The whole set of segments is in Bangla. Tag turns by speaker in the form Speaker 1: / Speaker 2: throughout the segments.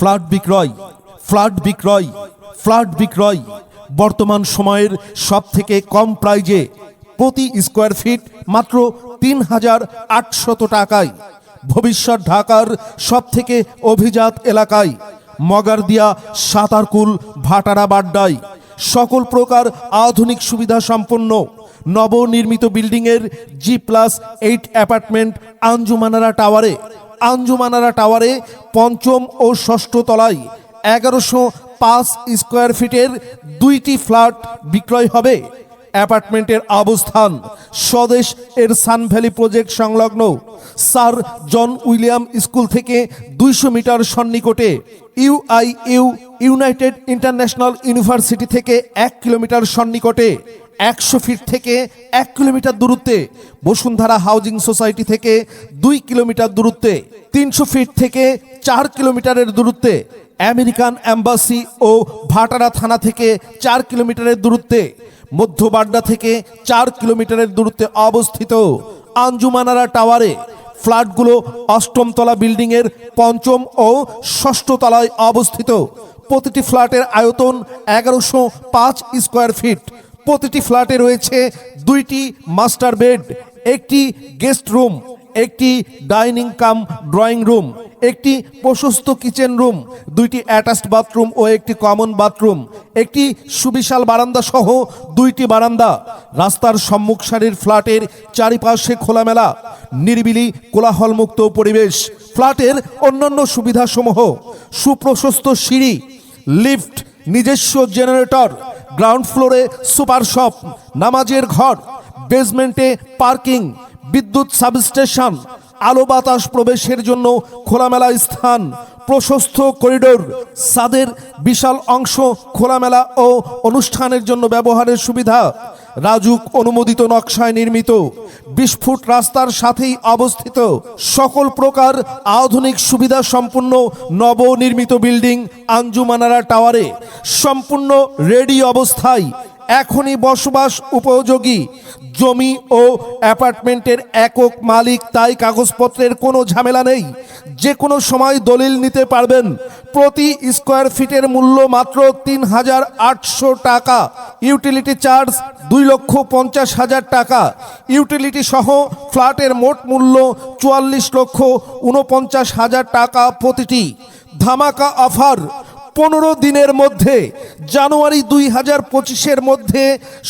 Speaker 1: ফ্ল্যাট বিক্রয় ফ্ল্যাট বিক্রয় ফ্ল্যাট বিক্রয়। বর্তমান সময়ের সব থেকে কম প্রাইজে প্রতি স্কোয়ার ফিট মাত্র তিন হাজার আটশত টাকায়। ভবিষ্যৎ ঢাকার সব থেকে অভিজাত এলাকায় মগারদিয়া, সাতারকুল, ভাটারা বাড্ডায়। সকল প্রকার আধুনিক সুবিধা সম্পন্ন নবনির্মিত বিল্ডিংয়ের G plus eight apartment Anjumanara টাওয়ারে আঞ্জুমানারা টাওয়ারে পঞ্চম ও ষষ্ঠ তলায় এগারোশো পাঁচ স্কোয়ার ফিটের দুইটি ফ্ল্যাট বিক্রয় হবে। অ্যাপার্টমেন্টের অবস্থান স্বদেশ এর সান ভ্যালি প্রজেক্ট সংলগ্ন। স্যার জন উইলিয়াম স্কুল থেকে দুইশো মিটার সন্নিকটে ইউআইইউ ইউনাইটেড ইন্টারন্যাশনাল ইউনিভার্সিটি থেকে এক কিলোমিটার সন্নিকটে। একশো ফিট থেকে এক কিলোমিটার দূরত্বে বসুন্ধরা হাউজিং সোসাইটি থেকে দুই কিলোমিটার দূরত্বে, তিনশো ফিট থেকে চার কিলোমিটারের দূরত্বে, আমেরিকান অ্যাম্বাসি ও ভাটারা থানা থেকে চার কিলোমিটারের দূরত্বে, মধ্য বাড্ডা থেকে চার কিলোমিটারের দূরত্বে অবস্থিত আঞ্জুমানারা টাওয়ারে ফ্ল্যাটগুলো অষ্টম তলা বিল্ডিংয়ের পঞ্চম ও ষষ্ঠ তলায় অবস্থিত। প্রতিটি ফ্ল্যাটের আয়তন এগারোশো পাঁচ স্কোয়ার ফিট। প্রতিটি ফ্ল্যাটে রয়েছে দুইটি মাস্টার বেড, একটি গেস্ট রুম, একটি ডাইনিং কাম ড্রয়িং রুম, একটি প্রশস্ত কিচেন রুম, দুইটি অ্যাটাচড বাথরুম ও একটি কমন বাথরুম, একটি সুবিশাল বারান্দা সহ দুইটি বারান্দা। রাস্তার সম্মুখ সারির ফ্ল্যাটের চারিপাশে খোলামেলা, নিরিবিলি, কোলাহলমুক্ত পরিবেশ। ফ্ল্যাটের অন্যান্য সুবিধাসমূহ, সুপ্রশস্ত সিঁড়ি, লিফট, নিজস্ব জেনারেটর গ্রাউন্ড ফ্লোরে সুপার শপ, নামাজের ঘর বেসমেন্টে পার্কিং বিদ্যুৎ সাবস্টেশন আলো বাতাস প্রবেশের জন্য খোলামেলা স্থান, প্রশস্ত করিডোর সাদের বিশাল অংশ খোলামেলা ও অনুষ্ঠানের জন্য ব্যবহারের সুবিধা। রাজুক অনুমোদিত নকশায় নির্মিত, বিশ ফুট রাস্তার সাথেই অবস্থিত সকল প্রকার আধুনিক সুবিধা সম্পূর্ণ নবনির্মিত বিল্ডিং আঞ্জুমানারা টাওয়ারে, সম্পূর্ণ রেডি অবস্থায়। এখনই বসবাস উপযোগী। জমি ও অ্যাপার্টমেন্টের একক মালিক তাই কাগজপত্রের কোনো ঝামেলা নেই। যে কোনো সময় দলিল নিতে পারবেন। প্রতি স্কোয়ার ফিটের মূল্য মাত্র তিন হাজার আটশো টাকা। ইউটিলিটি চার্জ দুই লক্ষ পঞ্চাশ হাজার টাকা। ইউটিলিটি সহ ফ্ল্যাটের মোট মূল্য চুয়াল্লিশ লক্ষ উনপঞ্চাশ হাজার টাকা প্রতিটি। ধামাকা অফার পনেরো দিনের মধ্যে, জানুয়ারি দুই হাজার পঁচিশের মধ্যে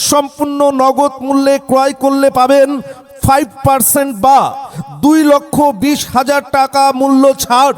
Speaker 1: সম্পূর্ণ নগদ মূল্যে ক্রয় করলে পাবেন ফাইভ পার্সেন্ট বা দুই লক্ষ বিশ হাজার টাকা মূল্য ছাড়।